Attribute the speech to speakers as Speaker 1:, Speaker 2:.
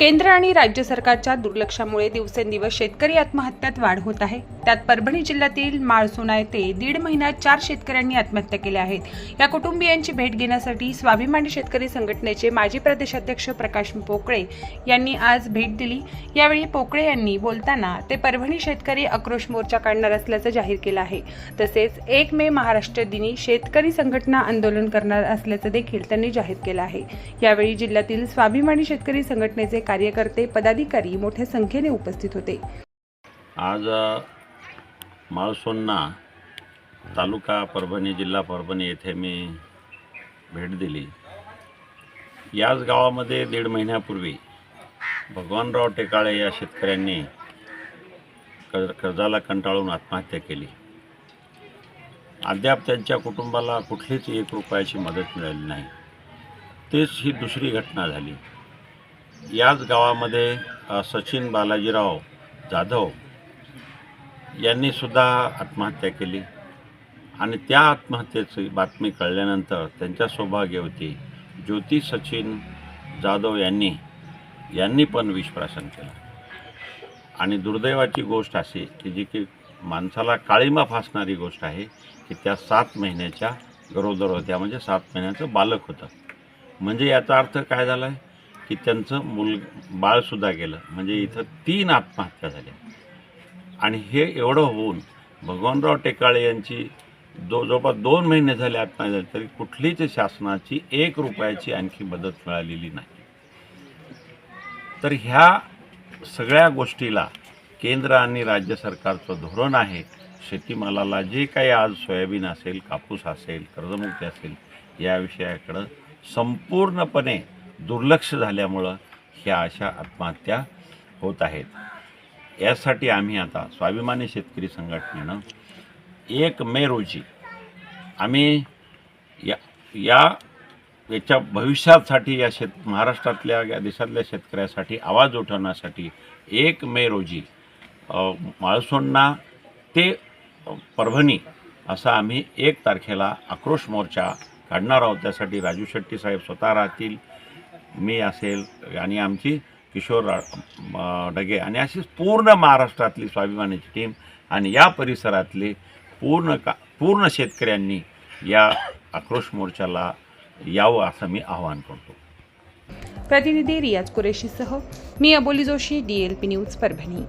Speaker 1: केंद्र आणि राज्य सरकारच्या दुर्लक्षामुळे दिवसेंदिवस शेतकरी आत्महत्यात वाढ होत आहे. त्यात परभणी जिल्ह्यातील माळसुणा येथे दीड महिन्यात चार शेतकऱ्यांनी आत्महत्या केल्या आहेत. या कुटुंबियांची भेट घेण्यासाठी स्वाभिमानी शेतकरी संघटनेचे माजी प्रदेशाध्यक्ष प्रकाश पोकळे यांनी आज भेट दिली. यावेळी पोकळे यांनी बोलताना ते परभणी शेतकरी आक्रोश मोर्चा काढणार असल्याचं जाहीर केलं आहे. तसेच एक मे महाराष्ट्र दिनी शेतकरी संघटना आंदोलन करणार असल्याचं देखील त्यांनी जाहीर केलं आहे. यावेळी जिल्ह्यातील स्वाभिमानी शेतकरी संघटनेचे कार्यकर्ते पदाधिकारी मोठ्या संख्येने उपस्थित होते.
Speaker 2: आज माळसोन्ना तालुका परभणी जिल्हा परभणी येथे मी भेट दिली. याच गावामध्ये दीड महिन्यापूर्वी भगवानराव टेकाळे या शेतकऱ्यांनी कर्ज कर्जाला कंटाळून आत्महत्या केली. अद्याप त्यांच्या कुटुंबाला कुठलीच एक रुपयाची मदत मिळाली नाही. तेच ही दुसरी घटना झाली. याच गावामध्ये सचिन बालाजीराव जाधव यांनी सुद्धा आत्महत्या केली. आणि त्या आत्महत्येची बातमी कळल्यानंतर त्यांच्या सौभाग्यवती ज्योती सचिन जाधव यांनी यांनी पण विषप्राशन केलं. आणि दुर्दैवाची गोष्ट अशी की जी की माणसाला काळीमा फासणारी गोष्ट आहे की त्या सात महिन्याच्या गरोदर होत्या म्हणजे सात महिन्याचं बालक होतं. म्हणजे याचा अर्थ काय झाला आहे की त्यांचं मुल बाळसुद्धा गेलं. म्हणजे इथं तीन आत्महत्या झाल्या. आणि हे एवढं होऊन भगवानराव टेकाळे यांची दो जवळपास दोन महिने झाले आत्महत्या झाले तरी कुठलीच शासनाची एक रुपयाची आणखी मदत मिळालेली नाही. तर ह्या सगळ्या गोष्टीला केंद्र आणि राज्य सरकारचं धोरण आहे. शेतीमालाला जे काही आज सोयाबीन असेल कापूस असेल कर्जमुक्ती असेल या विषयाकडं संपूर्णपणे दुर्लक्ष झाल्यामुळं ह्या अशा आत्महत्या होत आहेत. यासाठी आम्ही आता स्वाभिमानी शेतकरी संघटनेनं एक मे रोजी आम्ही या या याच्या भविष्यासाठी या शेत महाराष्ट्रातल्या या देशातल्या शेतकऱ्यासाठी आवाज उठवण्यासाठी एक मे रोजी माळसोंना ते परभणी असा आम्ही एक तारखेला आक्रोश मोर्चा काढणार आहोत. त्यासाठी राजू शेट्टी साहेब स्वतः राहतील मी असेल आणि आमची किशोर डगे आणि अशीच पूर्ण महाराष्ट्रातली स्वाभिमानाची टीम आणि या परिसरातले पूर्ण का पूर्ण शेतकऱ्यांनी या आक्रोश मोर्चाला यावं असं मी आवाहन करतो.
Speaker 1: प्रतिनिधी रियाज कुरेशीसह मी Aboli Joshi D L P news Parbhani.